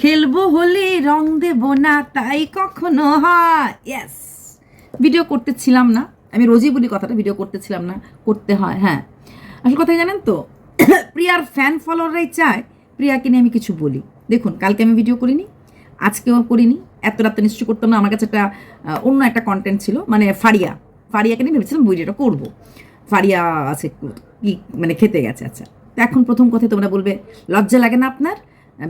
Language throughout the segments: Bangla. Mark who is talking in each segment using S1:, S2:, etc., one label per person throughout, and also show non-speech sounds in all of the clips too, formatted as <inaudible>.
S1: খেলব হলে রং দেব না, তাই কখনো হয়। ইয়েস ভিডিও করতেছিলাম না। আমি রোজই বলি কথাটা ভিডিও করতেছিলাম না, করতে হয় হ্যাঁ। আসল কথা জানেন তো? <coughs> প্রিয়ার ফ্যান ফলোয়াররাই চায়, প্রিয়াকে নিয়ে আমি কিছু বলি। দেখুন, কালকে আমি ভিডিও করিনি, আজকেও করিনি। এত রাত্রে নিশ্চয় করতাম না। আমার কাছে একটা অন্য একটা কন্টেন্ট ছিল মানে ফারিয়া। ফারিয়াকে নিয়ে ভেবেছিলাম ভিডিওটা করব। ফারিয়া আছে, কি মানে খেতে গেছে আচ্ছা। তো এখন প্রথম কথা তোমরা বলবে, লজ্জা লাগে না আপনার?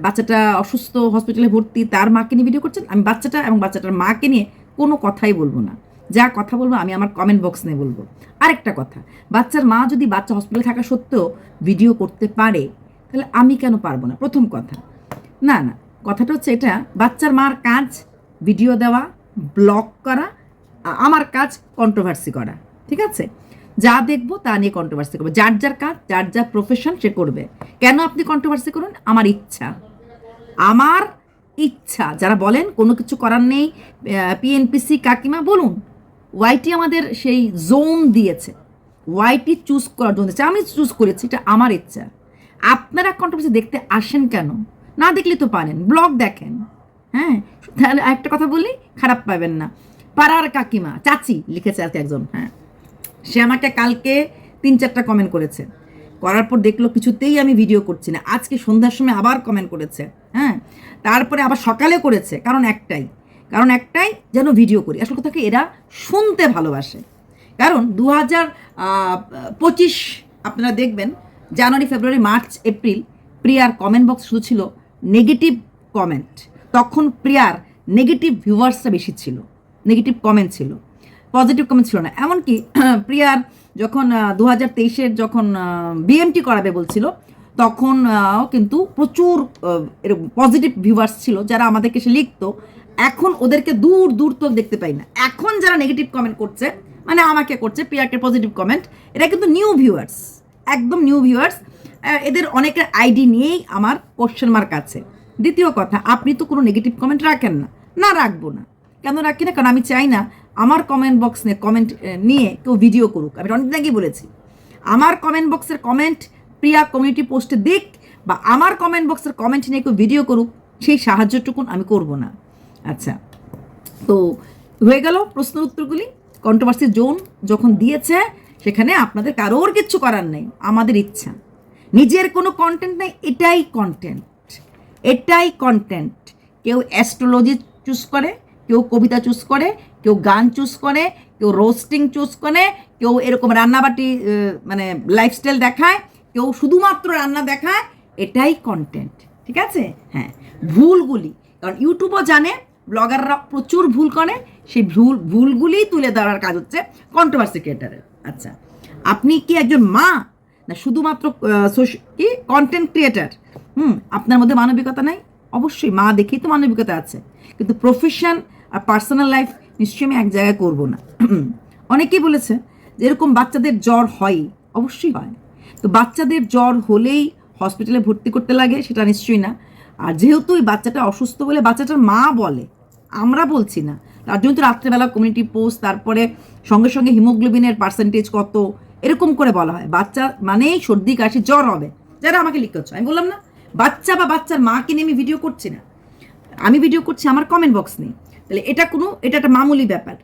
S1: বাচ্চাটা অসুস্থ হসপিটালে ভর্তি, তার মাকে নিয়ে ভিডিও করছেন? আমি বাচ্চাটা এবং বাচ্চাটার মাকে নিয়ে কোনো কথাই বলব না। যা কথা বলব আমি আমার কমেন্ট বক্স নিয়ে বলব। আরেকটা কথা, বাচ্চার মা যদি বাচ্চা হসপিটালে থাকা সত্ত্বেও ভিডিও করতে পারে, তাহলে আমি কেন পারব না? প্রথম কথা। না না, কথাটা হচ্ছে এটা, বাচ্চার মার কাজ ভিডিও দেওয়া ব্লগ করা আমার কাজ কন্ট্রোভার্সি করা, ঠিক আছে? যা দেখব তা নিয়ে কন্ট্রোভার্সি করব। যার যার কাজ, যার যার প্রফেশন সে করবে। কেন আপনি কন্ট্রোভার্সি করুন? আমার ইচ্ছা। আমার ইচ্ছা। যারা বলেন, কোনো কিছু করার নেই পিএনপিসি কাকিমা, বলুন ওয়াইটি আমাদের সেই জোন দিয়েছে। ওয়াইটি চুজ করার জন্য। আমি চুজ করেছি, এটা আমার ইচ্ছা। আপনারা কন্ট্রোভার্সি দেখতে আসেন কেন? না দেখলে তো পারেন। ব্লগ দেখেন। হ্যাঁ? তাহলে একটা কথা বলি, খারাপ পাবেন না। পাড়ার কাকিমা, চাচি, লিখেছে আর একজন হ্যাঁ। সে আমাকে কালকে তিন চারটা কমেন্ট করেছে। করার পর দেখল কিছুতেই আমি ভিডিও করছি না। আজকে সন্ধ্যার সময় আবার কমেন্ট করেছে হ্যাঁ? তারপরে আবার সকালে করেছে, কারণ একটাই। কারণ একটাই যেন ভিডিও করি। আসল কথা কি, এরা শুনতে ভালোবাসে। কারণ দু হাজার পঁচিশ, আপনারা দেখবেন, জানুয়ারি, ফেব্রুয়ারি, মার্চ, এপ্রিল, প্রিয়ার কমেন্ট বক্স শুধু ছিল নেগেটিভ কমেন্ট তখন প্রিয়ার নেগেটিভ ভিউয়ার্সটা বেশি ছিল। নেগেটিভ কমেন্ট ছিল। পজিটিভ কমেন্ট ছিল না। এমনকি <clears throat> প্রিয়ার যখন দু হাজার যখন বিএমটি করাবে বলছিল, তখন কিন্তু প্রচুর পজিটিভ ভিউয়ার্স ছিল, যারা আমাদেরকে সে লিখতো। এখন ওদেরকে দূর দূর তো দেখতে পাই না। এখন যারা নেগেটিভ কমেন্ট করছে মানে আমাকে করছে, প্রিয়াকে পজিটিভ কমেন্ট এটা কিন্তু নিউ ভিউয়ার্স একদম নিউ ভিউয়ার্স এদের অনেকের আইডি নিয়েই আমার কোশ্চেন মার্ক আছে। দ্বিতীয় কথা, আপনি তো কোনো নেগেটিভ কমেন্ট রাখেন না। না, রাখব না। কেন রাখি না? কারণ আমি চাই না আমার কমেন্ট বক্স নিয়ে কমেন্ট নিয়ে কেউ ভিডিও করুক। আমি অনেকদিন আগেই বলেছি। আমার কমেন্ট বক্সের কমেন্ট প্রিয়া কমিউনিটি পোস্টে দিক বা আমার কমেন্ট বক্সের কমেন্ট নিয়ে কেউ ভিডিও করুক, সেই সাহায্যটুকুন আমি করব না। আচ্ছা তো হয়ে গেল প্রশ্ন উত্তরগুলি। কন্ট্রোভার্সি জোন যখন দিয়েছে, সেখানে আপনাদের কারোর কিচ্ছু করার নেই, আমাদের ইচ্ছা। নিজের কোনো কন্টেন্ট নেই, এটাই কন্টেন্ট এটাই কন্টেন্ট কেউ অ্যাস্ট্রোলজি চুজ করে, কেউ কবিতা চুজ করে কেউ গান চুজ করে, কেউ রোস্টিং চুজ করে, কেউ এরকম রান্নাবাটি মানে লাইফস্টাইল দেখায়, কেউ শুধুমাত্র রান্না দেখায়, এটাই কন্টেন্ট ঠিক আছে? হ্যাঁ ভুলগুলি, কারণ ইউটিউবও জানে, ব্লগাররা প্রচুর ভুল করে, সেই ভুল, ভুলগুলিই তুলে ধরার কাজ হচ্ছে কন্ট্রোভার্সি ক্রিয়েটারের আচ্ছা আপনি কি একজন মা? না, শুধুমাত্র কি? কন্টেন্ট ক্রিয়েটার হুম, আপনার মধ্যে মানবিকতা নাই? অবশ্যই, মা দেখেই তো মানবিকতা আছে। কিন্তু প্রফেশন আর পার্সোনাল লাইফ নিশ্চয়ই আমি এক জায়গায় করব না। <clears throat> অনেকেই বলেছে যে এরকম বাচ্চাদের জ্বর হয়, অবশ্যই হয়। তো বাচ্চাদের জ্বর হলেই হসপিটালে ভর্তি করতে লাগে, সেটা নিশ্চয়ই না। আর যেহেতু ওই বাচ্চাটা অসুস্থ বলে বাচ্চাটার মা বলে, আমরা বলছি না। তার জন্য তো রাত্রেবেলা কমিউনিটি পোস্ট তারপরে সঙ্গে সঙ্গে হিমোগ্লোবিনের পার্সেন্টেজ কত, এরকম করে বলা হয়। বাচ্চা মানেই সর্দি, কাশি, জ্বর হবে। যারা আমাকে লিখতে হচ্ছে আমি বললাম না, বাচ্চা বা বাচ্চার মাকে নিয়ে আমি ভিডিও করছি না। আমি ভিডিও করছি, আমার কমেন্ট বক্স নেই। তাহলে এটা কোনো, এটা একটা মামুলি ব্যাপার।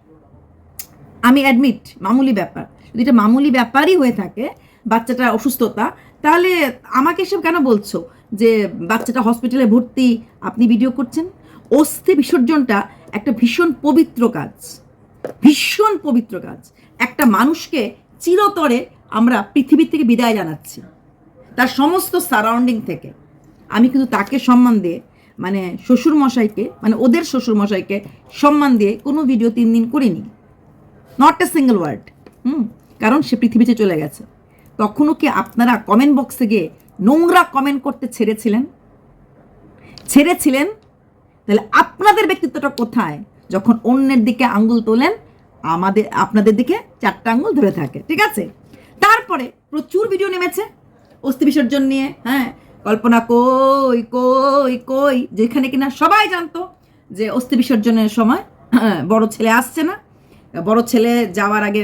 S1: আমি অ্যাডমিট মামুলি ব্যাপার। যদি এটা মামুলি ব্যাপারই হয়ে থাকে, বাচ্চাটার অসুস্থতা, তাহলে আমাকে এসব কেন বলছো? যে বাচ্চাটা হসপিটালে ভর্তি, আপনি ভিডিও করছেন? অস্থি বিসর্জনটা একটা ভীষণ পবিত্র কাজ। ভীষণ পবিত্র কাজ। একটা মানুষকে চিরতরে আমরা পৃথিবীর থেকে বিদায় জানাচ্ছি। তার সমস্ত সারাউন্ডিং থেকে। আমি কিন্তু তাকে সম্মান দিয়ে মানে শ্বশুর মশাইকে মানে ওদের শ্বশুর মশাইকে সম্মান দিয়ে কোনো ভিডিও তিন দিন করিনি। Not a single word hmm? কারণ সে পৃথিবীতে চলে গেছে। তখনও কি আপনারা কমেন্ট বক্সে গিয়ে নোংরা কমেন্ট করতে ছেড়েছিলেন? ছেড়েছিলেন? তাহলে আপনাদের ব্যক্তিত্বটা কোথায়? যখন অন্যের দিকে আঙ্গুল তোলেন, আমাদের, আপনাদের দিকে চারটা আঙ্গুল ধরে থাকে, ঠিক আছে? তারপরে প্রচুর ভিডিও নেমেছে, অস্থি বিসর্জন নিয়ে হ্যাঁ? কল্পনা কই কই কই, যেখানে কিনা সবাই জানতো যে অস্থি বিসর্জনের সময় বড় ছেলে আসছে না। বড় ছেলে যাওয়ার আগে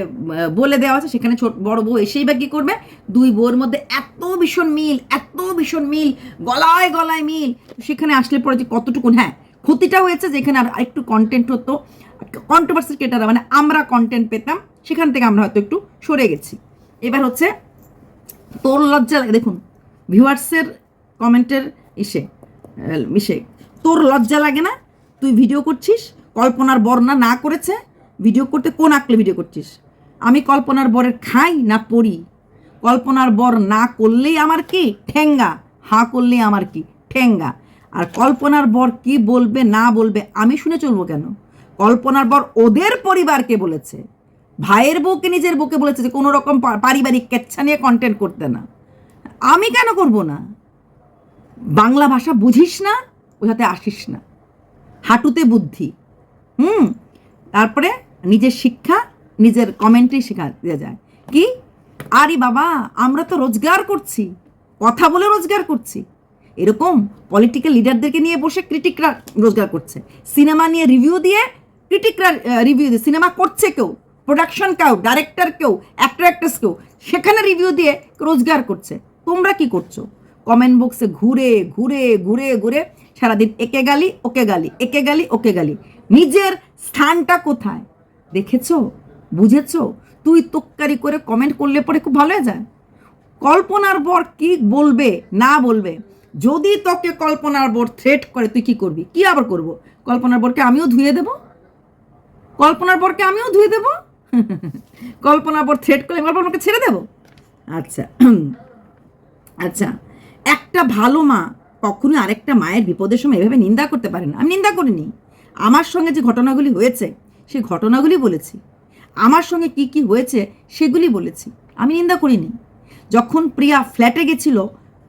S1: বলে দেওয়া আছে, সেখানে ছোট, বড় বউ এসেই বা কী করবে? দুই বউর মধ্যে এত ভীষণ মিল, এত ভীষণ মিল, গলায় গলায় মিল। সেখানে আসলে পরে যে কতটুকুন হ্যাঁ ক্ষতিটা হয়েছে, যেখানে আর একটু কন্টেন্ট হতো কন্ট্রোভার্সি ক্রিয়েটাররা মানে আমরা কন্টেন্ট পেতাম, সেখান থেকে আমরা হয়তো একটু সরে গেছি। এবার হচ্ছে, তোর লজ্জা লাগে, দেখুন ভিউয়ার্সের কমেন্টের ইসে ইসে। তোর লজ্জা লাগে না? তুই ভিডিও করছিস, কল্পনার বর্ণনা না করেছে, ভিডিও করতে কোন আঁকলে ভিডিও করছিস? আমি কল্পনার বরের খাই না পড়ি? কল্পনার বর না করলেই আমার কি? ঠেঙ্গা। হা করলেই আমার কি? ঠেঙ্গা। আর কল্পনার বর কি বলবে, না বলবে, আমি শুনে চলবো কেন? কল্পনার বর ওদের পরিবারকে বলেছে। ভাইয়ের বউকে নিজের বউকে বলেছে যে কোনো রকম পারিবারিক কেচ্ছা নিয়ে কন্টেন্ট করতে না। আমি কেন করব না? বাংলা ভাষা বুঝিস না ওটাতে আসিস না। হাঁটুতে বুদ্ধি। হুম? তারপরে নিজের শিক্ষা, নিজের কমেন্ট্রি শেখা দেওয়া যায়। কি? আরে বাবা, আমরা তো রোজগার করছি। কথা বলে রোজগার করছি। এরকম পলিটিক্যাল লিডারদেরকে নিয়ে বসে ক্রিটিকরা রোজগার করছে। সিনেমা নিয়ে রিভিউ দিয়ে ক্রিটিকরা রিভিউ দিয়ে, সিনেমা করছে কেউ প্রোডাকশন কেউ ডাইরেক্টর কেউ অ্যাক্টর অ্যাক্ট্রেস কেউ, সেখানে রিভিউ দিয়ে রোজগার করছে। তোমরা কি করছ? কমেন্ট বক্সে ঘুরে ঘুরে ঘুরে ঘুরে সারাদিন একে গালি, ওকে গালি, একে গালি, ওকে গালি। নিজের স্থানটা কোথায়? দেখেছ? বুঝেছ? তুই তোক্কারি করে কমেন্ট করলে পরে খুব ভালো যায়। কল্পনার বর কি বলবে, না বলবে? যদি তোকে কল্পনার বর থ্রেট করে, তুই কি করবি? কি আবার করব? কল্পনার বরকে আমিও ধুয়ে দেব? কল্পনার বরকে আমিও ধুয়ে দেব? <laughs> কল্পনার বর থ্রেট করে কল্পনাকে ছেড়ে দেব? আচ্ছা <clears throat> আচ্ছা। একটা ভালো মা কখনোই আরেকটা মায়ের বিপদের সময় এভাবে নিন্দা করতে পারে না। আমি নিন্দা করিনি। আমার সঙ্গে যে ঘটনাগুলি হয়েছে, সেই ঘটনাগুলি বলেছি। আমার সঙ্গে কি কি হয়েছে, সেগুলি বলেছি। আমি নিন্দা করিনি। যখন প্রিয়া ফ্ল্যাটে গেছিল,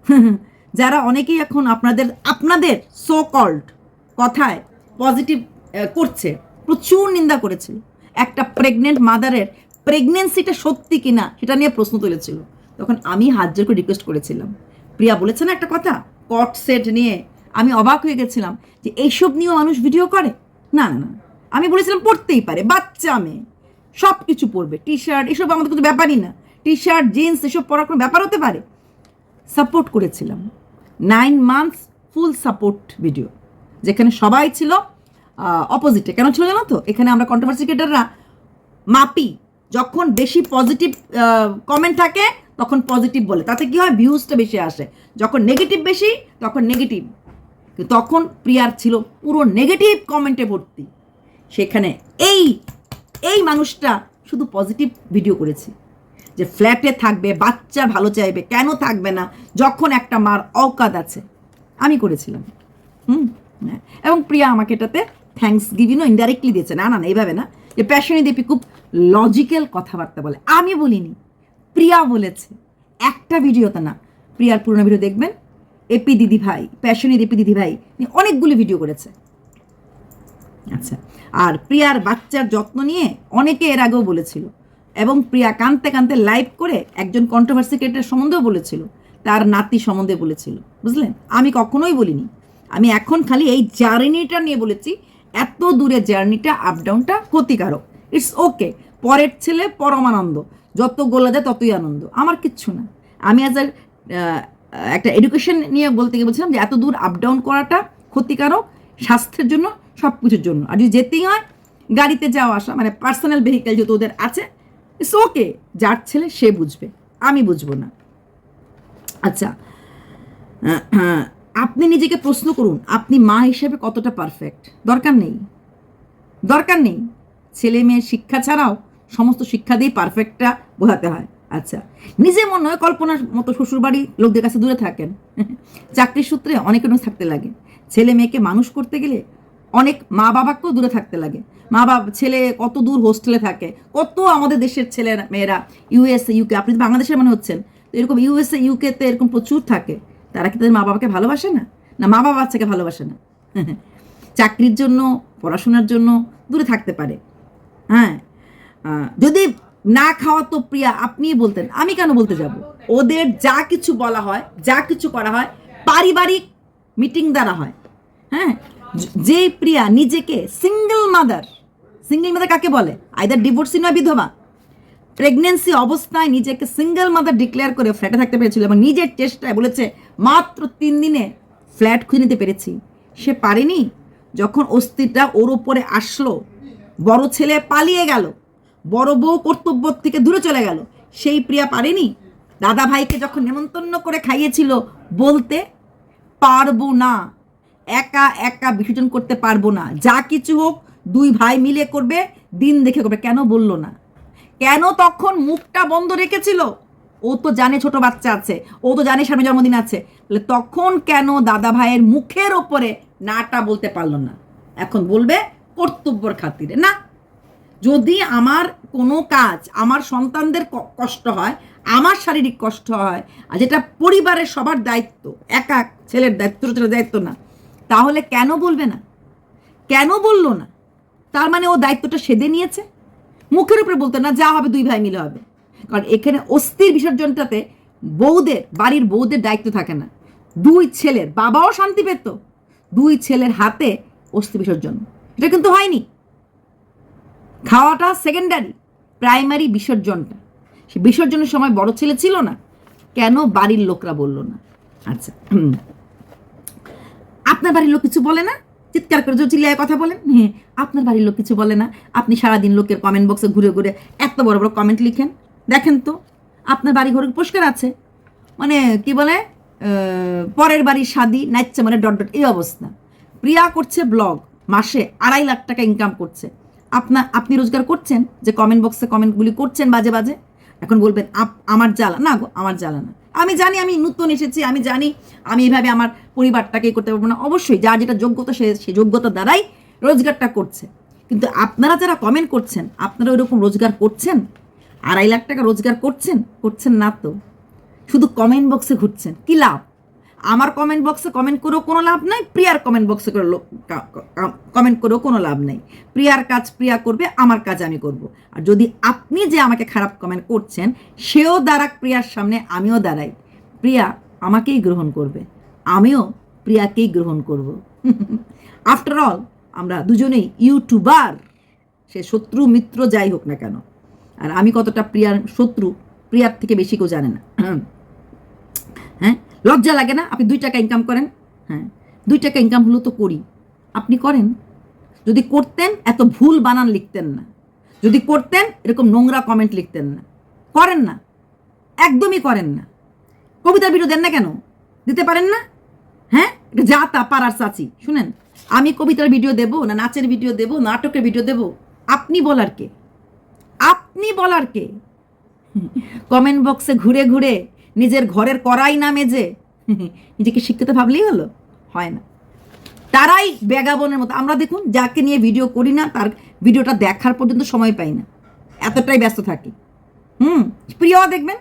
S1: <laughs> যারা অনেকেই এখন আপনাদের আপনাদের সো কল্ড কথায় পজিটিভ করছে, প্রচুর নিন্দা করেছিল একটা প্রেগনেন্ট মাদারের প্রেগনেন্সিটা সত্যি কিনা, সেটা নিয়ে প্রশ্ন তুলেছিল। তখন আমি হাত করে রিকোয়েস্ট করেছিলাম। প্রিয়া বলেছে না একটা কথা? কট সেট নিয়ে আমি অবাক হয়ে গেছিলাম যে এইসব নিয়েও মানুষ ভিডিও করে? না না আমি বলেছিলাম পড়তেই পারে, বাচ্চা মেয়ে। সব কিছু পরবে টি শার্ট এসব আমাদের কোনো ব্যাপারই না। টি শার্ট জিন্স এসব পরার কোনো ব্যাপার হতে পারে? সাপোর্ট করেছিলাম। Nine months full support video যেখানে সবাই ছিল অপোজিটে কেন ছিল জানো তো? এখানে আমরা কন্ট্রোভার্সি ক্রিয়েটাররা মাপি। যখন বেশি পজিটিভ কমেন্ট থাকে তখন পজিটিভ বলে। তাতে কি হয়? ভিউজটা বেশি আসে। যখন নেগেটিভ বেশি, তখন নেগেটিভ তখন প্রিয়ার ছিল পুরো নেগেটিভ কমেন্টে ভর্তি। সেখানে এই এই মানুষটা শুধু পজিটিভ ভিডিও করেছে। যে ফ্ল্যাটে থাকবে, বাচ্চা ভালো চাইবে, কেন থাকবে না? যখন একটা মার অকাদ আছে, আমি করেছিলাম। হুম? হ্যাঁ। এবং প্রিয়া আমাকে এটাতে থ্যাঙ্কস গিভিনও ইনডাইরেক্টলি দিয়েছে। না না না, এইভাবে না। যে প্যাশনি দেবী খুব লজিক্যাল কথাবার্তা বলে। আমি বলিনি। প্রিয়া বলেছে। একটা ভিডিওতে না, প্রিয়ার পুরোনো ভিডিও দেখবেন। এপি দিদি ভাই প্যাশনি এপি দিদি ভাই অনেকগুলি ভিডিও করেছে। আচ্ছা আর প্রিয়ার বাচ্চার যত্ন নিয়ে অনেকে এর আগেও বলেছিল। এবং প্রিয়া কানতে কানতে লাইভ করে একজন কন্ট্রোভার্সি ক্রিয়েটার সম্বন্ধেও বলেছিল। তার নাতি সম্বন্ধে বলেছিল। বুঝলেন? আমি কখনোই বলিনি। আমি এখন খালি এই জার্নিটা নিয়ে বলেছি। এত দূরে জার্নিটা আপ ডাউনটা ক্ষতিকারক। ইটস ওকে পরের ছেলে পরমানন্দ। যত গোলা যায় ততই আনন্দ। আমার কিচ্ছু না। আমি অ্যাজ একটা এডুকেশন নিয়ে বলতে গিয়ে বলছিলাম যে এত দূর আপ ডাউন করাটা ক্ষতিকারক স্বাস্থ্যের জন্য সব কিছুর জন্য। আর যদি যেতেই হয়, গাড়িতে যাওয়া আসা মানে পার্সোনাল ভেহিকেল যেহেতু ওদের আছে ইটস ওকে যার ছেলে সে বুঝবে। আমি বুঝব না। আচ্ছা আপনি নিজেকে প্রশ্ন করুন, আপনি মা হিসেবে কতটা পারফেক্ট দরকার নেই। দরকার নেই। ছেলে মেয়ের শিক্ষা ছাড়াও সমস্ত শিক্ষা দিয়ে পারফেক্টটা বোঝাতে হয়। আচ্ছা নিজে মনে হয় কল্পনার মতো শ্বশুরবাড়ি লোকদের কাছে দূরে থাকেন। <laughs> চাকরির সূত্রে অনেক থাকতে লাগে। ছেলে মেয়েকে মানুষ করতে গেলে অনেক মা বাবাকেও দূরে থাকতে লাগে। মা বাবা, ছেলে কত দূর হোস্টেলে থাকে, কত আমাদের দেশের ছেলে মেয়েরা ইউএসএ ইউকে আপনি তো বাংলাদেশের মনে হচ্ছেন, তো এরকম ইউএসএ ইউকেতে এরকম প্রচুর থাকে। তারা কি তাদের মা বাবাকে ভালোবাসে না? না, মা বাবা বাচ্চাকে ভালোবাসে না। <laughs> চাকরির জন্য, পড়াশোনার জন্য দূরে থাকতে পারে। হ্যাঁ যদি না খাওয়া তো প্রিয়া, আপনিই বলতেন, আমি কেন বলতে যাব? ওদের যা কিছু বলা হয়, যা কিছু করা হয়, পারিবারিক মিটিং দ্বারা হয়। হ্যাঁ? য- প্রিয়া নিজেকে সিঙ্গেল মাদার সিঙ্গেল মাদার কাকে বলে? আইদার ডিভোর্সি নয়, বিধবা। প্রেগনেন্সি অবস্থায় নিজেকে সিঙ্গেল মাদার ডিক্লেয়ার করে ফ্ল্যাটে থাকতে পেরেছিল এবং নিজের চেষ্টায় বলেছে, মাত্র তিন দিনে ফ্ল্যাট খুঁজে নিতে পেরেছি। সে পারেনি। যখন অস্থিরটা ওর উপরে আসলো, বড় ছেলে পালিয়ে গেল। বড় বউ কর্তব্য থেকে দূরে চলে গেল। সেই প্রিয়া পারেনি? দাদা ভাইকে যখন নেমন্তন্ন করে খাইয়েছিল, বলতে, পারব না। একা একা বিসর্জন করতে পারব না। যা কিছু হোক, দুই ভাই মিলে করবে, দিন দেখে করবে। কেন বলল না। কেন তখন মুখটা বন্ধ রেখেছিল? ও তো জানে ছোট বাচ্চা আছে। ও তো জানে স্বামী জন্মদিন আছে। তখন কেন দাদা ভাইয়ের মুখের ওপরে নাটা বলতে পারল না? এখন বলবে কর্তব্যর খাতিরে। না যদি আমার কোনো কাজ, আমার সন্তানদের কষ্ট হয়, আমার শারীরিক কষ্ট হয়, আর যেটা পরিবারের সবার দায়িত্ব, একা ছেলের দায়িত্ব ছেলের দায়িত্ব না, তাহলে কেন বলবে না? কেন বলল না? তার মানে ও দায়িত্বটা সেদে নিয়েছে? মুখের উপরে বলতো না, যা হবে দুই ভাই মিলে হবে। কারণ এখানে অস্থির বিসর্জনটাতে বউদের, বাড়ির বউদের দায়িত্ব থাকে না। দুই ছেলের বাবাও শান্তি পেত, দুই ছেলের হাতে অস্থি বিসর্জন। এটা কিন্তু হয়নি। খাওয়াটা সেকেন্ডারি প্রাইমারি বিসর্জনটা। সে বিসর্জনের সময় বড় ছেলে ছিল না, কেন বাড়ির লোকরা বলল না? আচ্ছা। আপনার বাড়ির লোক কিছু বলে না? চিৎকার করে চিল্লায় কথা বলেন। হ্যাঁ আপনার বাড়ির লোক কিছু বলে না। আপনি সারাদিন লোকের কমেন্ট বক্সে ঘুরে ঘুরে এত বড় বড় কমেন্ট লিখেন। দেখেন তো, আপনার বাড়ি ঘরে পরিষ্কার আছে? মানে কি বলে পরের বাড়ির শাদি নাচছে মানে ডট ডট, এই অবস্থা। প্রিয়া করছে ব্লগ মাসে আড়াই লাখ টাকা ইনকাম করছে। আপনার আপনি রোজগার করছেন? যে কমেন্ট বক্সে কমেন্টগুলি করছেন বাজে বাজে? এখন বলবেন, আপ আমার জ্বালা না গো, আমার জ্বালা না। আমি জানি আমি নতুন এসেছি, আমি জানি আমি এভাবে আমার পরিবারটাকে করতে পারব না। অবশ্যই যার যেটা যোগ্যতা, সে সেই যোগ্যতা দ্বারাই রোজগারটা করছে। কিন্তু আপনারা যারা কমেন্ট করছেন, আপনারা ওইরকম রোজগার করছেন? আড়াই লাখ টাকা রোজগার করছেন? করছেন না তো? শুধু কমেন্ট বক্সে ঘুরছেন, কি লাভ? আমার কমেন্ট বক্সে কমেন্ট করেও কোনো লাভ নাই, প্রিয়ার কমেন্ট বক্সে করে কমেন্ট করেও কোনো লাভ নাই। প্রিয়ার কাজ প্রিয়া করবে, আমার কাজ আমি করব। আর যদি আপনি যে আমাকে খারাপ কমেন্ট করছেন, সেও দাঁড়াক প্রিয়ার সামনে, আমিও দাঁড়াই। প্রিয়া আমাকেই গ্রহণ করবে, আমিও প্রিয়াকেই গ্রহণ করব। <laughs> আফটার অল আমরা দুজনেই ইউটিউবার সে শত্রু, মিত্র যাই হোক না কেন। আর আমি কতটা প্রিয়ার শত্রু, প্রিয়ার থেকে বেশি কেউ জানে না। <clears throat> লজ্জা লাগে না? আপনি দুই টাকা ইনকাম করেন? হ্যাঁ। দুই টাকা ইনকাম হলো তো করি। আপনি করেন। যদি করতেন, এত ভুল বানান লিখতেন না। যদি করতেন, এরকম নোংরা কমেন্ট লিখতেন না। করেন না। একদমই করেন না। কবিতার ভিডিও দেন না কেন? দিতে পারেন না? হ্যাঁ? যা তা পাড়ার চাচি। শুনেন, আমি কবিতার ভিডিও দেবো না নাচের ভিডিও দেবো, নাটকের ভিডিও দেবো? আপনি বলার কে? আপনি বলার কে? কমেন্ট বক্সে ঘুরে ঘুরে নিজের ঘরের করাই না মেজে। <laughs> নিজেকে শিক্ষিত ভাবলেই হলো। হয় না। তারাই ব্যাগাবনের মতো। আমরা দেখুন, যাকে নিয়ে ভিডিও করি না, তার ভিডিওটা দেখার পর্যন্ত সময় পাই না। এতটাই ব্যস্ত থাকি। হুম? প্রিয়াও দেখবেন?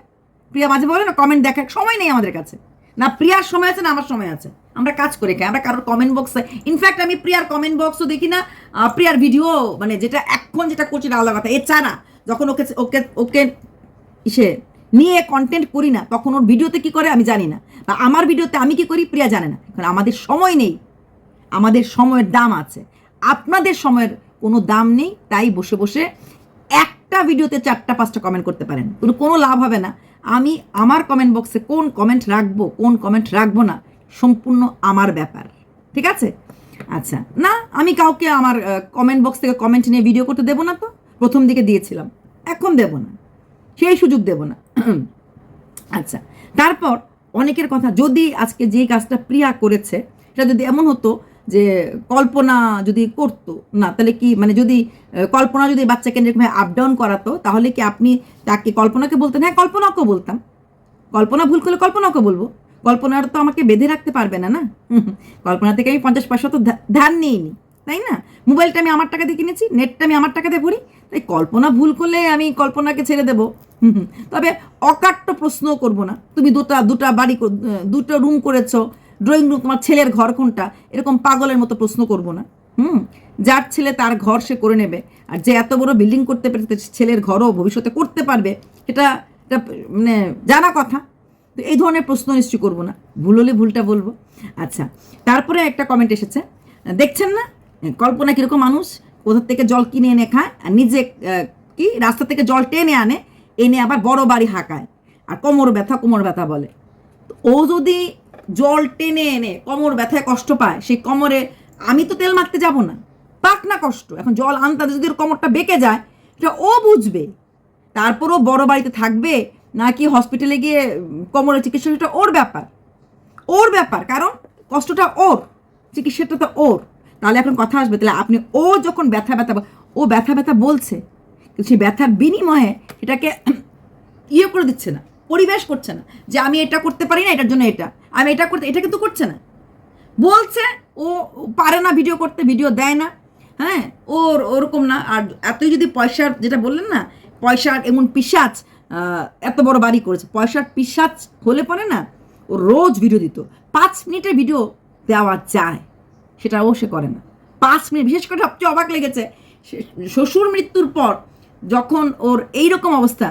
S1: প্রিয়া মাঝে বলে না কমেন্ট দেখার সময় নেই আমাদের কাছে। না, প্রিয়ার সময় আছে, না আমার সময় আছে। আমরা কাজ করে খাই আমরা কারোর কমেন্ট বক্সে ইনফ্যাক্ট আমি প্রিয়ার কমেন্ট বক্সও দেখি না প্রিয়ার ভিডিও মানে যেটা এখন যেটা করছি আলাদা কথা। এ এছাড়া যখন ওকে ওকে ওকে ইসে নিয়ে কন্টেন্ট করি না, তখন ওর ভিডিওতে কি করে আমি জানি না। বা আমার ভিডিওতে আমি কি করি প্রিয়া জানে না। কারণ আমাদের সময় নেই। আমাদের সময়ের দাম আছে। আপনাদের সময়ের কোনো দাম নেই, তাই বসে বসে একটা ভিডিওতে চারটা, পাঁচটা কমেন্ট করতে পারেন। কোনো কোনো লাভ হবে না। আমি আমার কমেন্ট বক্সে কোন কমেন্ট রাখব, কোন কমেন্ট রাখব না, সম্পূর্ণ আমার ব্যাপার। ঠিক আছে? আচ্ছা না, আমি কাউকে আমার কমেন্ট বক্স থেকে কমেন্ট নিয়ে ভিডিও করতে দেবো না তো। প্রথম দিকে দিয়েছিলাম। এখন দেবো না। সেই সুযোগ দেব না। আচ্ছা তারপর অনেকের কথা, যদি আজকে যে কাজটা প্রিয়া করেছে, সেটা যদি এমন হতো যে কল্পনা যদি করতো না, তাহলে কি মানে যদি কল্পনা যদি বাচ্চাকে এরকম আপ ডাউন করাতো, তাহলে কি আপনি তাকে কল্পনাকে বলতেন? হ্যাঁ কল্পনাকেও বলতাম। কল্পনা ভুল করলে কল্পনাকে বলব। কল্পনার তো আমাকে বেঁধে রাখতে পারবে না না? কল্পনা থেকে আমি পঞ্চাশ পয়সা তো ধার নিইনি, তাই না? মোবাইলটা আমি আমার টাকা দিয়ে কিনেছি নেটটা আমি আমার টাকাতে ভরি তাই কল্পনা ভুল করলে আমি কল্পনাকে ছেড়ে দেবো। তবে অকাট্য প্রশ্নও করব না। তুমি দুটা দুটা বাড়ি দুটো রুম করেছ, ড্রয়িং রুম তোমার ছেলের ঘর কোনটা? এরকম পাগলের মতো প্রশ্ন করব না। হুম, যার ছেলে তার ঘর সে করে নেবে। আর যে এত বড় বিল্ডিং করতে পারে তার ছেলের ঘরও ভবিষ্যতে করতে পারবে। এটা এটা মানে জানা কথা। তো এই ধরনের প্রশ্ন নিশ্চয়ই করব না। ভুল হলে ভুলটা বলব। আচ্ছা তারপরে একটা কমেন্ট এসেছে। দেখছেন না? কল্পনা কীরকম মানুষ? কোথা থেকে জল কিনে এনে খায়? আর নিজে কি? রাস্তা থেকে জল টেনে আনে, এনে আবার বড় বাড়ি হাঁকায়। আর কোমর ব্যথা কোমর ব্যথা বলে। ও যদি জল টেনে এনে কোমর ব্যথায় কষ্ট পায়, সেই কোমরে আমি তো তেল মাখতে যাব না। পাক না কষ্ট। এখন জল আনতে যদি ওর কোমরটা বেঁকে যায়, সেটা ও বুঝবে। তারপরও বড় বাড়িতে থাকবে নাকি হসপিটালে গিয়ে কোমরের চিকিৎসা, সেটা ওর ব্যাপার। ওর ব্যাপার, কারণ কষ্টটা ওর, চিকিৎসাটা তো ওর। তাহলে এখন কথা আসবে, তাহলে আপনি ও যখন ব্যথা ব্যথা ও ব্যথা ব্যথা বলছে কিন্তু সেই ব্যথার বিনিময়ে এটাকে ইয়ে করে দিচ্ছে না, পরিবেশ করছে না, যে আমি এটা করতে পারি না, এটার জন্য এটা, আমি এটা করতে, এটা কিন্তু করছে না। বলছে, ও পারে না ভিডিও করতে ভিডিও দেয় না হ্যাঁ ওর ওরকম না, আর এতই যদি পয়সার, যেটা বললেন না, পয়সার এমন পিসাচ এত বড় বাড়ি করেছে, পয়সার পিসাচ হলে পরে না, ও রোজ ভিডিও দিত, পাঁচ মিনিটের ভিডিও দেওয়া যায়। সেটা ও সে করে না। পাঁচ মিনিট, বিশেষ করে সবচেয়ে অবাক লেগেছে শ্বশুর মৃত্যুর পর যখন ওর এই রকম অবস্থা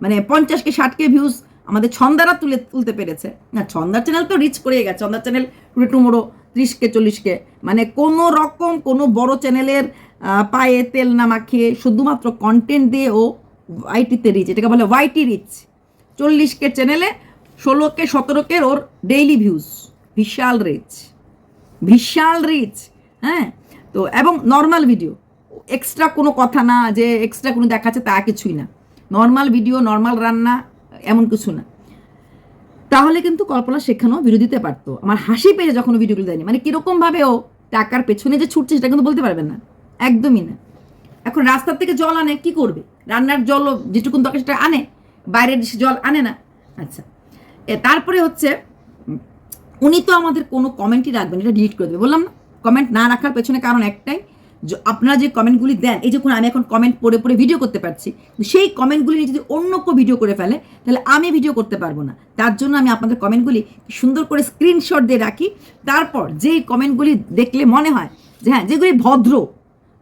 S1: মানে পঞ্চাশকে ষাটকে ভিউজ আমাদের ছন্দারা তুলে, তুলতে পেরেছে। না, ছন্দার চ্যানেল তো রিচ করে গেছে। ছন্দার চ্যানেল টুডে টুমোরো ত্রিশকে, চল্লিশকে। মানে কোনো রকম, কোনো বড় চ্যানেলের পায়ে তেল না মাখিয়ে শুধুমাত্র কন্টেন্ট দিয়ে ও ওয়াইটিতে রিচ এটাকে বলে ওয়াইটি রিচ চল্লিশকে চ্যানেলে ষোলোকে সতেরোকে ওর ডেইলি ভিউজ বিশাল রিচ বিশাল রিচ হ্যাঁ? তো এবং নর্মাল ভিডিও এক্সট্রা কোনো কথা না যে এক্সট্রা কোনো দেখাচ্ছে তা কিছুই না। নর্মাল ভিডিও নর্মাল রান্না, এমন কিছু না। তাহলে কিন্তু কল্পনা সেখানেও দিতে পারতো। আমার হাসি পেয়ে যখন ভিডিওগুলো দেয়নি। মানে কীরকমভাবে ও টাকার পেছনে যে ছুটছে সেটা কিন্তু বলতে পারবেন না। একদমই না। এখন রাস্তার থেকে জল আনে, কি করবে? রান্নার জলও যেটুকুন দরকার সেটা আনে, বাইরের জল আনে না। আচ্ছা। তারপরে হচ্ছে উনি তো আমাদের কোনো কমেন্টই রাখবেন, এটা ডিলিট করে দেবে। বললাম না কমেন্ট না রাখার পেছনে কারণ একটাই আপনারা যে কমেন্টগুলি দেন, এই যখন আমি এখন কমেন্ট পড়ে পড়ে ভিডিও করতে পারছি সেই কমেন্টগুলি নিয়ে যদি অন্য কেউ ভিডিও করে ফেলে, তাহলে আমি ভিডিও করতে পারব না। তার জন্য আমি আপনাদের কমেন্টগুলি সুন্দর করে স্ক্রিনশট দিয়ে রাখি। তারপর যেই কমেন্টগুলি দেখলে মনে হয় যে হ্যাঁ যেগুলি ভদ্র,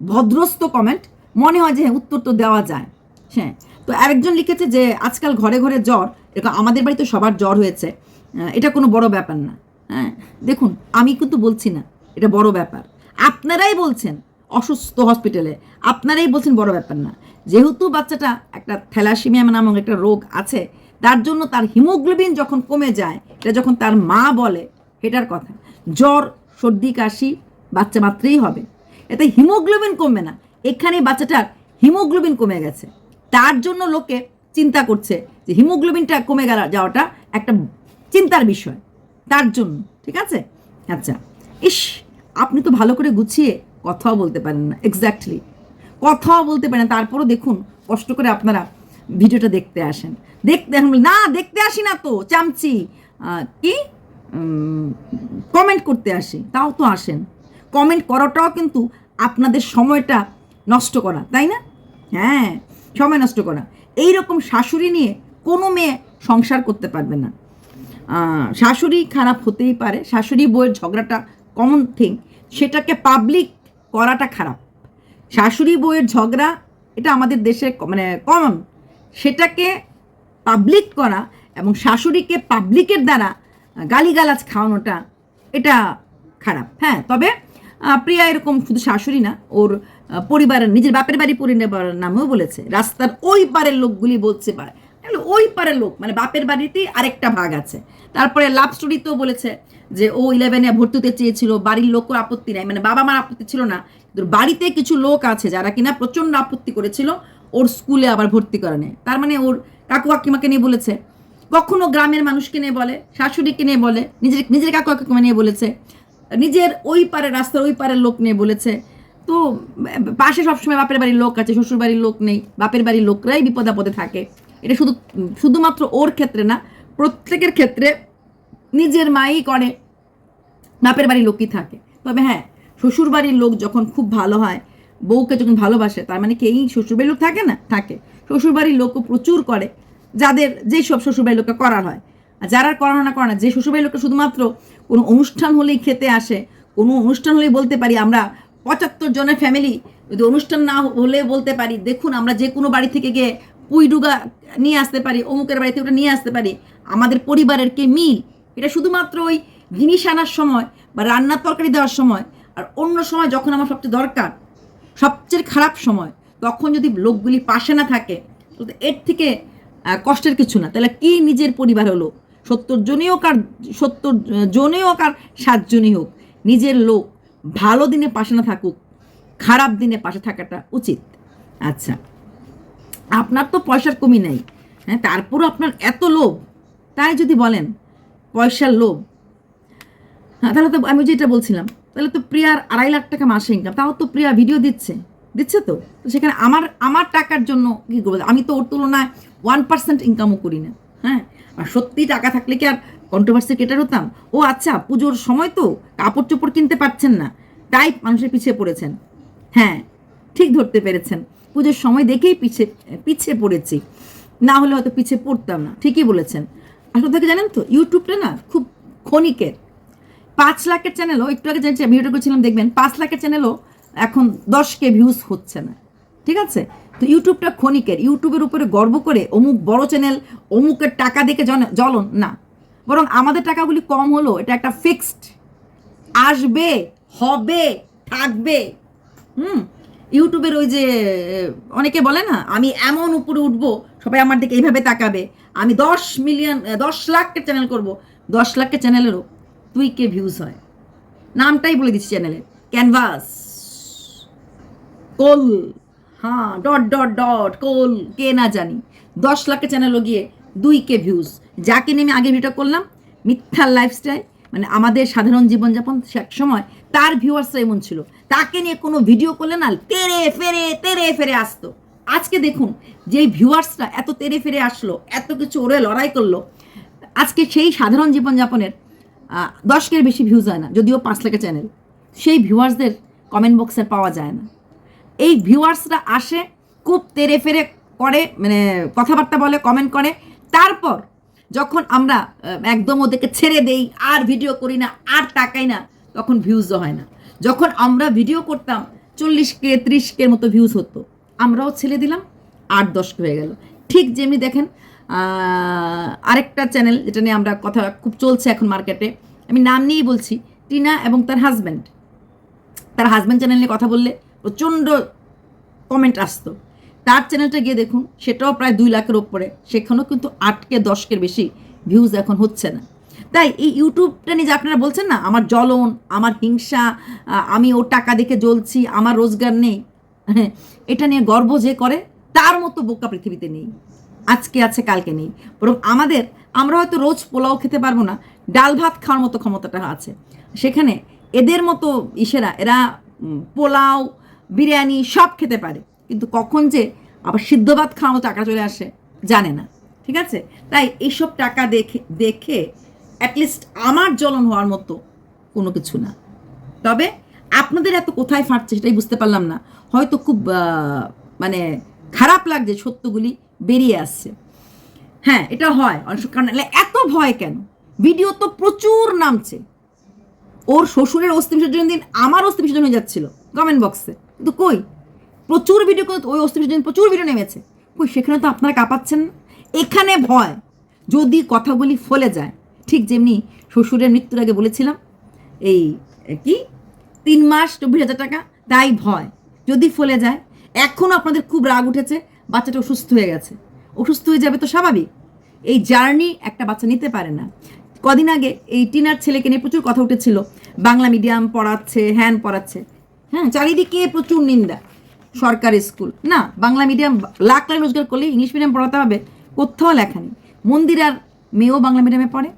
S1: ভদ্রস্থ কমেন্ট মনে হয় যে হ্যাঁ উত্তর তো দেওয়া যায়। হ্যাঁ তো আরেকজন লিখেছে যে, আজকাল ঘরে ঘরে জ্বর এরকম আমাদের বাড়িতে সবার জ্বর হয়েছে। এটা কোনো বড় ব্যাপার না। হ্যাঁ দেখুন, আমি কিন্তু বলছি না, এটা বড় ব্যাপার। আপনারাই বলছেন অসুস্থ হসপিটালে আপনারাই বলছেন বড় ব্যাপার না। যেহেতু বাচ্চাটা একটা থ্যালাসিমিয়া নামক একটা রোগ আছে, তার জন্য তার হিমোগ্লোবিন যখন কমে যায়, এটা যখন তার মা বলে এটার কথা। জ্বর, সর্দি, কাশি বাচ্চা মাত্রেই হবে। এতে হিমোগ্লোবিন কমবে না। এখানে বাচ্চাটার হিমোগ্লোবিন কমে গেছে। তার জন্য লোকে চিন্তা করছে যে হিমোগ্লোবিনটা কমে গেল যাওয়াটা একটা চিন্তার বিষয়। তার জন্য, ঠিক আছে? আচ্ছা ইস, আপনি তো ভালো করে গুছিয়ে কথাও বলতে পারেন না এক্স্যাক্টলি কথাও বলতে পারেন তারপরও দেখুন, কষ্ট করে আপনারা ভিডিওটা দেখতে আসেন। দেখতে না, দেখতে আসি না তো, চামচি। কি? কমেন্ট করতে আসি, তাও তো আসেন। কমেন্ট করাটাও কিন্তু আপনাদের সময়টা নষ্ট করা, তাই না? হ্যাঁ সময় নষ্ট করা। এই রকম শাশুড়ি নিয়ে কোনো মেয়ে সংসার করতে পারবে না। শাশুড়ি খারাপ হতেই পারে, শাশুড়ি বইয়ের ঝগড়াটা কমন থিং সেটাকে পাবলিক করাটা খারাপ। শাশুড়ি বইয়ের ঝগড়া, এটা আমাদের দেশে মানে কমন সেটাকে পাবলিক করা এবং শাশুড়িকে পাবলিকের দ্বারা গালিগালাজ খাওয়ানোটা, এটা খারাপ হ্যাঁ। তবে প্রিয়া এরকম শুধু শাশুড়ি না, ওর পরিবারের, নিজের বাপের বাড়ি পরিবার নামেও বলেছে, রাস্তার ওই পারের লোকগুলি বলছে পারে ওই পারের লোক মানে বাপের বাড়িতেই আরেকটা ভাগ আছে। তারপরে লাভ স্টোরিতেও বলেছে যে ও ইলেভেনে ভর্তি হতে চেয়েছিল, বাড়ির লোকও আপত্তি নাই মানে বাবা মার আপত্তি ছিল না বাড়িতে কিছু লোক আছে যারা কিনা প্রচণ্ড আপত্তি করেছিল, ওর স্কুলে আবার ভর্তি করা নেই। তার মানে ওর কাকু কাকিমাকে নিয়ে বলেছে, কখনো গ্রামের মানুষকে নিয়ে বলে, শাশুড়িকে নিয়ে বলে, নিজের নিজের কাকু কাকিমা নিয়ে বলেছে, নিজের ওই পারে রাস্তার ওই পারের লোক নিয়ে বলেছে। তো পাশে সবসময় বাপের বাড়ির লোক আছে শ্বশুর বাড়ির লোক নেই, বাপের বাড়ির লোকরাই বিপদ আপদে থাকে। এটা শুধু, শুধুমাত্র ওর ক্ষেত্রে না, প্রত্যেকের ক্ষেত্রে নিজের মাই করে, বাপের বাড়ির লোকই থাকে। তবে হ্যাঁ শ্বশুর বাড়ির লোক যখন খুব ভালো হয়, বউকে যখন ভালোবাসে, তার মানে কি এই শ্বশুর বাড়ির লোক থাকে না? থাকে। শ্বশুর বাড়ির লোকও প্রচুর করে, যাদের যেই সব শ্বশুর বাড়ির লোককে করার হয়। আর যারা করানো না করে না যে শ্বশুর বাড়ির লোকটা শুধুমাত্র কোনো অনুষ্ঠান হলেই খেতে আসে, কোনো অনুষ্ঠান হলেই বলতে পারি আমরা পঁচাত্তর জনের ফ্যামিলি যদি অনুষ্ঠান না হলে বলতে পারি, দেখুন আমরা যে কোনো বাড়ি থেকে গিয়ে পুইডুগা নিয়ে আসতে পারি, অমুকের বাড়িতে ওটা নিয়ে আসতে পারি, আমাদের পরিবারের কে মিল? এটা শুধুমাত্র ওই জিনিস আনার সময় বা রান্নার তরকারি দেওয়ার সময় আর অন্য সময় যখন আমার সবচেয়ে দরকার, সবচেয়ে খারাপ সময়, তখন যদি লোকগুলি পাশে না থাকে এর থেকে কষ্টের কিছু না। তাহলে কি নিজের পরিবার হলো? সত্তর জনই হোক আর সত্তর জনই হোক আর সাতজনই হোক, নিজের লোক ভালো দিনে পাশে না থাকুক, খারাপ দিনে পাশে থাকাটা উচিত। আচ্ছা। আপনার তো পয়সার কমি নেই। হ্যাঁ তারপরও আপনার এত লোভ। তাই যদি বলেন, পয়সার লোভ। হ্যাঁ তাহলে তো আমি যেটা বলছিলাম, তাহলে তো প্রিয়ার আড়াই লাখ টাকা মাসে ইনকাম তাও তো প্রিয়া ভিডিও দিচ্ছে। দিচ্ছে তো? সেখানে আমার আমার টাকার জন্য কী করব? আমি তো ওর তুলনায় ওয়ান পার্সেন্ট ইনকামও করি না। হ্যাঁ আর সত্যি টাকা থাকলে কি আর কন্ট্রোভার্সি কেটার হতাম? ও আচ্ছা পুজোর সময় তো কাপড় চোপড় কিনতে পারছেন না, তাই মানুষের পিছিয়ে পড়েছেন। হ্যাঁ ঠিক ধরতে পেরেছেন। পুজোর সময় দেখেই পিছিয়ে পিছিয়ে পড়েছি। না হলে হয়তো পিছিয়ে পড়তাম না। ঠিকই বলেছেন। আসলে থেকে জানেন তো? ইউটিউবটা না খুব ক্ষণিকের। পাঁচ লাখের চ্যানেলও একটু আগে জানছি ভিডিওটা করেছিলাম, দেখবেন, পাঁচ লাখের চ্যানেলও এখন দশ কে ভিউজ হচ্ছে না। ঠিক আছে? তো ইউটিউবটা ক্ষণিকের। ইউটিউবের উপরে গর্ব করে অমুক বড় চ্যানেল অমুকের টাকা দেখে জ্বলন না। বরং আমাদের টাকাগুলি কম হলো এটা একটা ফিক্সড আসবে, হবে, থাকবে। হুম? ইউটিউবের ওই যে, অনেকে বলে না, আমি এমন উপরে উঠবো, সবাই আমার দিকে এইভাবে তাকাবে। আমি দশ মিলিয়ন দশ লাখের চ্যানেল করব। দশ লাখের চ্যানেলেরও তুই কে ভিউজ হয়। নামটাই বলে দিচ্ছি চ্যানেলে ক্যানভাস কোল হ্যাঁ ডট ডট ডট কোল কে না জানি। দশ লাখের চ্যানেলও গিয়ে দুই কে ভিউজ যাকে নিয়ে আমি আগে ভিডিও করলাম মিথ্যার লাইফস্টাইল মানে আমাদের সাধারণ জীবনযাপন এক সময়, তার ভিউয়ার্সরা এমন ছিল। তাকে নিয়ে কোনো ভিডিও করলে না তেরে ফেরে তেরে ফেরে আসতো। আজকে দেখুন, যেই ভিউয়ার্সরা এত তেরে ফেরে আসলো, এত কিছু ওরে লড়াই করল, আজকে সেই সাধারণ জীবনযাপনের দশকের বেশি ভিউজ হয় না, যদিও পাঁচ লাখের চ্যানেল সেই ভিউয়ার্সদের কমেন্ট বক্সে পাওয়া যায় না। এই ভিউয়ার্সরা আসে, খুব তেরে ফেরে করে মানে কথাবার্তা বলে কমেন্ট করে। তারপর যখন আমরা একদম ওদেরকে ছেড়ে দেই, আর ভিডিও করি না, আর তাকাই না, তখন ভিউজও হয় না। যখন আমরা ভিডিও করতাম চল্লিশ কে ত্রিশ কের মতো ভিউজ হতো। আমরাও ছেড়ে দিলাম, আট দশ হয়ে গেল। ঠিক যেমনি দেখেন আরেকটা চ্যানেল যেটা নিয়ে আমরা কথা খুব চলছে এখন মার্কেটে আমি নাম নিয়েই বলছি, টিনা এবং তার হাজব্যান্ড তার হাজব্যান্ড চ্যানেল নিয়ে কথা বললে প্রচণ্ড কমেন্ট আসতো। তার চ্যানেলটা গিয়ে দেখুন, সেটাও প্রায় দুই লাখের ওপরে সেখানেও কিন্তু আটকে, দশকের বেশি ভিউজ এখন হচ্ছে না। তাই এই ইউটিউবটা নিয়ে যে আপনারা বলছেন না, আমার জ্বলন, আমার হিংসা আমি ওর টাকা দেখে জ্বলছি, আমার রোজগার নেই হ্যাঁ এটা নিয়ে গর্ব যে করে, তার মতো বোকা পৃথিবীতে নেই, আজকে আছে, কালকে নেই। বরং আমাদের, আমরা হয়তো রোজ পোলাও খেতে পারব না, ডাল ভাত খাওয়ার মতো ক্ষমতাটা আছে। সেখানে এদের মতো ইসেরা, এরা পোলাও, বিরিয়ানি সব খেতে পারে, কিন্তু কখন যে আবার সিদ্ধ ভাত খাওয়ার মতো টাকা চলে আসে, জানে না, ঠিক আছে? তাই এইসব টাকা দেখে দেখে অ্যাটলিস্ট আমার জ্বলন হওয়ার মতো কোনো কিছু না। তবে আপনাদের এত কোথায় ফাটছে সেটাই বুঝতে পারলাম না। হয়তো খুব মানে খারাপ লাগছে সত্যগুলি বেরিয়ে আসছে। হ্যাঁ এটা হয়। অনেক কারণ এত ভয় কেন? ভিডিও তো প্রচুর নামছে। ওর শ্বশুরের অস্থি বিসর্জনের দিন আমার অস্থি বিসর্জন হয়ে যাচ্ছিল কমেন্ট বক্সে কিন্তু কই? প্রচুর ভিডিও ওই অস্থি বিসর্জন প্রচুর ভিডিও নেমেছে। কই, সেখানে তো আপনারা কাঁপাচ্ছেন এখানে ভয়। যদি কথাগুলি ফলে যায় ঠিক যেমনি শ্বশুরের মৃত্যুর আগে বলেছিলাম, এই কি? তিন মাস চব্বিশ হাজার টাকা, তাই ভয়। যদি ফলে যায় এখনও আপনাদের খুব রাগ উঠেছে, বাচ্চাটা অসুস্থ হয়ে গেছে। অসুস্থ হয়ে যাবে তো স্বাভাবিক। এই জার্নি একটা বাচ্চা নিতে পারে না। কদিন আগে এই টিনার ছেলেকে নিয়ে প্রচুর কথা উঠেছিল। বাংলা মিডিয়াম পড়াচ্ছে, হ্যান পড়াচ্ছে। হ্যাঁ চারিদিকে প্রচুর নিন্দা। সরকারি স্কুল। না, বাংলা মিডিয়াম লাখ লাখ রোজগার করলে ইংলিশ মিডিয়াম পড়াতে হবে, কোথাও লেখা নেই। মন্দিরার মেয়েও বাংলা মিডিয়ামে পড়ে।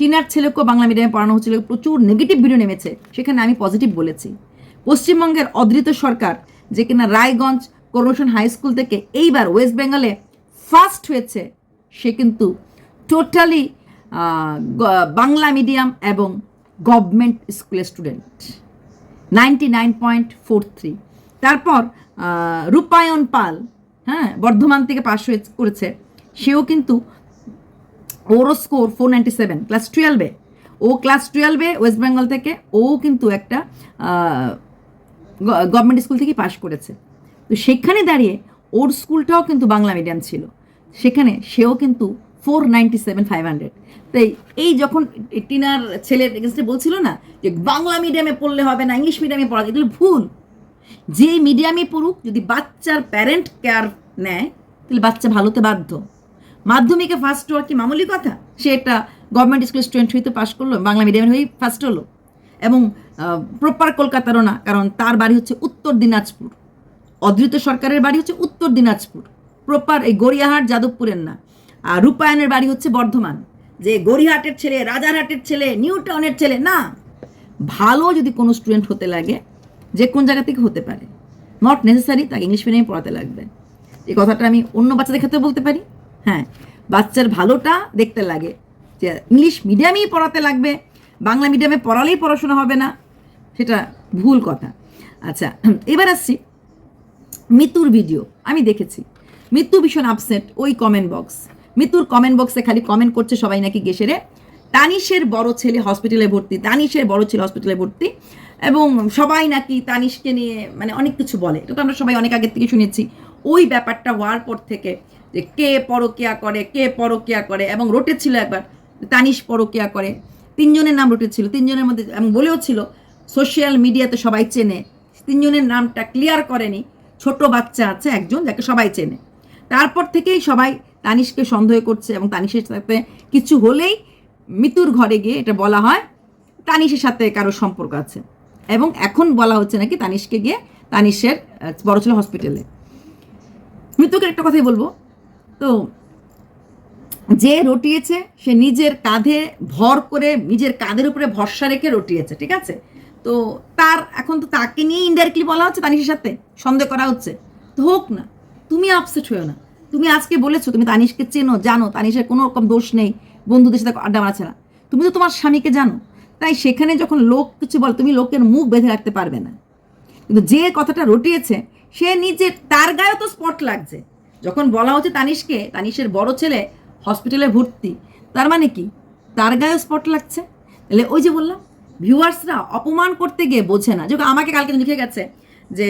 S1: টিনার ছেলেকেও বাংলা মিডিয়ামে পড়ানো হচ্ছিল। প্রচুর নেগেটিভ ভিডিও নেমেছে। সেখানে আমি পজিটিভ বলেছি। পশ্চিমবঙ্গের অদৃত সরকার, যে কিনা রায়গঞ্জ করোনেশন হাই স্কুল থেকে এইবার ওয়েস্ট বেঙ্গলে ফার্স্ট হয়েছে, সে কিন্তু টোটালি বাংলা মিডিয়াম এবং গভর্নমেন্ট স্কুলের student ninety nine point four three তারপর রূপায়ণ পাল হ্যাঁ বর্ধমান থেকে পাশ হয়ে করেছে, সেও কিন্তু ওরও score four ninety seven class টুয়েলভে ও ক্লাস টুয়েলভে ওয়েস্ট বেঙ্গল থেকে, ও কিন্তু একটা গভর্নমেন্ট স্কুল থেকে পাশ করেছে। তো সেখানে দাঁড়িয়ে ওর স্কুলটাও কিন্তু বাংলা মিডিয়াম ছিল। সেখানে সেও কিন্তু four ninety seven five hundred তাই এই যখন টিনার ছেলের এগেনস্টে বলছিল না যে বাংলা মিডিয়ামে পড়লে হবে না ইংলিশ মিডিয়ামে পড়া এগুলো ভুল। যে মিডিয়ামে পড়ুক, যদি বাচ্চার প্যারেন্ট কেয়ার নেয়, তাহলে বাচ্চা ভালোতে বাধ্য। মাধ্যমিকে ফার্স্ট হওয়ার কি মামুলি কথা? সে একটা গভর্নমেন্ট স্কুল স্টুডেন্ট হইতে পাশ করল, বাংলা মিডিয়ামের হয়েই ফার্স্ট হলো। এবং প্রপার কলকাতারও না, কারণ তার বাড়ি হচ্ছে উত্তর দিনাজপুর। অদৃত সরকারের বাড়ি হচ্ছে উত্তর দিনাজপুর। প্রপার এই গড়িয়াহাট, যাদবপুরের না। আর রূপায়ণের বাড়ি হচ্ছে বর্ধমান। যে গড়িয়াহাটের ছেলে, রাজারহাটের ছেলে নিউ টাউনের ছেলে, না। ভালো যদি কোনো স্টুডেন্ট হতে লাগে, যে কোন জায়গা থেকে হতে পারে। নট নেসেসারি তাকে ইংলিশ মিডিয়ামে পড়াতে লাগবে। এই কথাটা আমি অন্য বাচ্চাদের ক্ষেত্রে বলতে পারি। হ্যাঁ বাচ্চার ভালোটা দেখতে লাগে। যে ইংলিশ মিডিয়ামেই পড়াতে লাগবে, বাংলা মিডিয়ামে পড়ালেই পড়াশোনা হবে না, সেটা ভুল কথা। আচ্ছা এবার আসছি মিতুর ভিডিও। আমি দেখেছি। মৃত্যু ভীষণ আপসেট ওই কমেন্ট বক্স মৃত্যুর কমেন্ট বক্সে খালি কমেন্ট করছে সবাই নাকি গেসেরে। তানিশের বড় ছেলে হসপিটালে ভর্তি, তানিশের বড় ছেলে হসপিটালে ভর্তি। এবং সবাই নাকি তানিশকে নিয়ে মানে অনেক কিছু বলে। এটা তো আমরা সবাই অনেক আগের থেকে শুনেছি। ওই ব্যাপারটা হওয়ার পর থেকে যে কে পরকিয়া করে, কে পরকিয়া করে, এবং রোটে ছিল একবার, তানিশ পরকিয়া করে। তিনজনের নাম রোটে ছিল তিনজনের মধ্যে, এবং বলেও ছিল সোশ্যাল মিডিয়াতে সবাই চেনে। তিনজনের নামটা ক্লিয়ার করেনি। ছোট বাচ্চা আছে একজন, যাকে সবাই চেনে। তারপর থেকেই সবাই তানিশকে সন্দেহ করছে, এবং তানিশের সাথে কিছু হলেই মৃত্যুর ঘরে গিয়ে এটা বলা হয়, তানিশের সাথে কারও সম্পর্ক আছে। এবং এখন বলা হচ্ছে নাকি তানিশকে গিয়ে তানিশের বড় ছিল হসপিটালে মৃত্যুকে একটা কথাই বলব তো যে রটিয়েছে, সে নিজের কাঁধে ভর করে, নিজের কাঁধের উপরে ভরসা রেখে রটিয়েছে, ঠিক আছে? তো তার, এখন তো তাকে নিয়ে ইনডাইরেক্টলি বলা হচ্ছে, তানিশের সাথে সন্দেহ করা হচ্ছে। তো হোক না, তুমি আপসেট হয়েও না। তুমি আজকে বলেছ, তুমি তানিশকে চেনো, জানো, তানিশের কোনো রকম দোষ নেই, বন্ধুদের সাথে আড্ডা মারছে না তুমি তো তোমার স্বামীকে জানো। তাই সেখানে যখন লোক কিছু বলে, তুমি লোকের মুখ বেঁধে রাখতে পারবে না। কিন্তু যে কথাটা রটিয়েছে, সে নিজে তার গায়েও তো স্পট লাগছে। যখন বলা হচ্ছে তানিশকে, তানিশের বড় ছেলে হসপিটালে ভর্তি, তার মানে কি? তার গায়ে স্পট লাগছে? তাহলে ওই যে বললাম, ভিউয়ার্সরা অপমান করতে গিয়ে বোঝে না। যে আমাকে কালকে লিখে গেছে যে,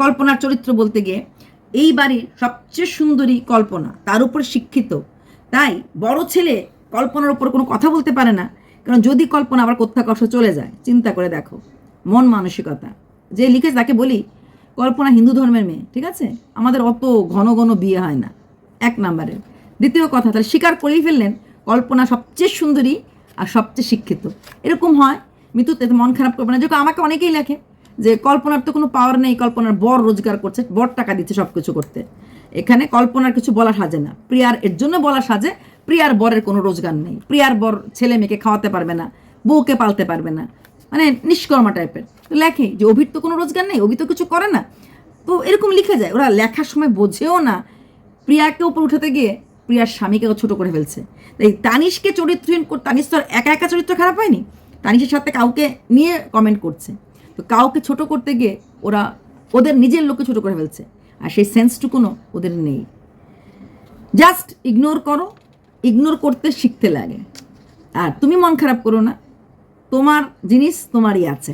S1: কল্পনার চরিত্র বলতে গিয়ে, এই বাড়ির সবচেয়ে সুন্দরী কল্পনা, তার উপর শিক্ষিত। তাই বড় ছেলে কল্পনার উপর কোনো কথা বলতে পারে না, কারণ যদি কল্পনা আবার কোথা কষ্ট চলে যায়, চিন্তা করে দেখো, মন মানসিকতা। যে লিখেছে, তাকে বলি কল্পনা হিন্দু ধর্মের মেয়ে, ঠিক আছে? আমাদের অত ঘন ঘন বিয়ে হয় না, এক নাম্বারে দ্বিতীয় কথা, তাহলে স্বীকার করেই ফেললেন, কল্পনা সবচেয়ে সুন্দরী আর সবচেয়ে শিক্ষিত। এরকম হয় মৃত্যুতে মন খারাপ করবে না। যখন আমাকে অনেকেই লেখে যে কল্পনার তো কোনো পাওয়ার নেই, কল্পনার বর রোজগার করছে, বর টাকা দিচ্ছে সব কিছু করতে। এখানে কল্পনার কিছু বলা সাজে না। প্রিয়ার এর জন্য বলা সাজে, প্রিয়ার বরের কোনো রোজগার নেই। প্রিয়ার বর ছেলে মেয়েকে খাওয়াতে পারবে না, বউকে পালতে পারবে না। মানে নিষ্কর্মা টাইপের লেখে যে অভির তো কোনো রোজগার নেই, অভি তো কিছু করে না। তো এরকম লিখে যায়, ওরা লেখার সময় বোঝেও না প্রিয়াকে ওপর উঠাতে গিয়ে প্রিয়ার স্বামীকে ছোট করে ফেলছে। তাই তানিশকে চরিত্রহীন তানিশ তো একা একা চরিত্র খারাপ হয়নি, তানিশের সাথে কাউকে নিয়ে কমেন্ট করছে। তো কাউকে ছোট করতে গিয়ে ওরা ওদের নিজের লোককে ছোট করে ফেলছে, আর সেই সেন্সটুকুনো ওদের নেই। জাস্ট ইগনোর করো ইগনোর করতে শিখতে লাগে। আর তুমি মন খারাপ করো না, তোমার জিনিস তোমারই আছে।